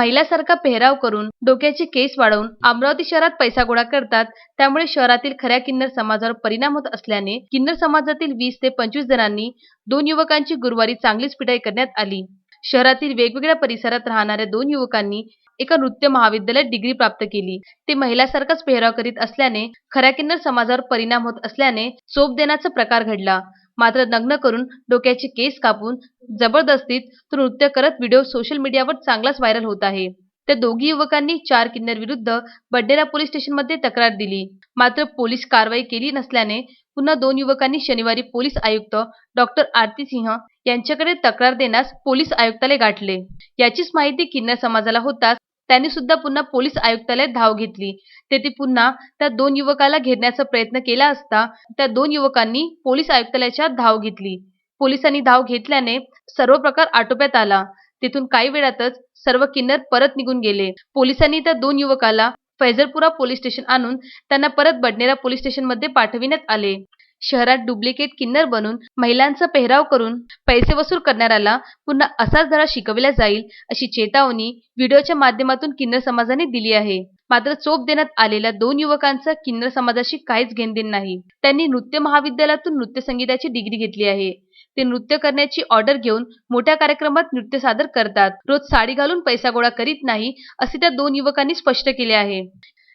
महिलासारखा पेहराव करून डोक्याचे केस वाढवून अमरावती शहरात पैसा गोळा करतात त्यामुळे शहरातील खऱ्या किन्नर समाजावर परिणाम होत असल्याने किन्नर समाजातील वीस ते पंचवीस जणांनी दोन युवकांची गुरुवारी चांगलीच पिटाई करण्यात आली. शहरातील वेगवेगळ्या परिसरात राहणाऱ्या दोन युवकांनी एका नृत्य महाविद्यालयात डिग्री प्राप्त केली. ते महिलासारखाच पेहराव करीत असल्याने खऱ्या किन्नर समाजावर परिणाम होत असल्याने चोप देण्याचा प्रकार घडला. मात्र नग्न करून डोक्याचे केस कापून जबरदस्तीत तो नृत्य करत व्हिडिओ सोशल मीडियावर चांगलाच व्हायरल होत आहे. त्या दोघी युवकांनी चार किन्नर विरुद्ध बड्डेरा पोलीस स्टेशनमध्ये तक्रार दिली. मात्र पोलीस कारवाई केली नसल्याने पुन्हा दोन युवकांनी शनिवारी पोलीस आयुक्त डॉक्टर आरती सिंह यांच्याकडे तक्रार देण्यास पोलीस आयुक्तालय गाठले. याचीच माहिती किन्नर समाजाला होताच त्यांनी सुद्धा पुन्हा पोलीस आयुक्तालयात धाव घेतली. तेथे पुन्हा त्या दोन युवकाला घेरण्याचा प्रयत्न केला असता त्या दोन युवकांनी पोलीस आयुक्तालयाच्या धाव घेतली. पोलिसांनी धाव घेतल्याने सर्व प्रकार आटोप्यात आला. तिथून काही वेळातच सर्व किन्नर परत निघून गेले. पोलिसांनी त्या दोन युवकाला फैजलपुरा पोलीस स्टेशन आणून त्यांना परत बडनेरा पोलीस स्टेशनमध्ये पाठविण्यात आले. शहरात डुप्लिकेट किन्नर बनून महिलांचा पेहराव करून पैसे वसूल करणाऱ्याला पुन्हा असाच धडा शिकविला जाईल अशी चेतावणी व्हिडिओच्या माध्यमातून किन्नर समाजाने दिली आहे. मात्र चोप देण्यात आलेल्या दोन युवकांचा किन्नर समाजाशी काहीच घेणदेण नाही. त्यांनी नृत्य महाविद्यालयातून नृत्य संगीताची डिग्री घेतली आहे. ते नृत्य करण्याची ऑर्डर घेऊन मोठ्या कार्यक्रमात नृत्य सादर करतात. रोज साडी घालून पैसा गोळा करीत नाही असे त्या दोन युवकांनी स्पष्ट केले आहे.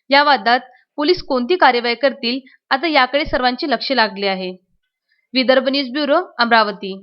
या वादात पोलीस कोणती कार्यवाही करतील? आता याकडे सर्वांचे लक्ष लागले आहे. Vidarbha news bureau Amravati.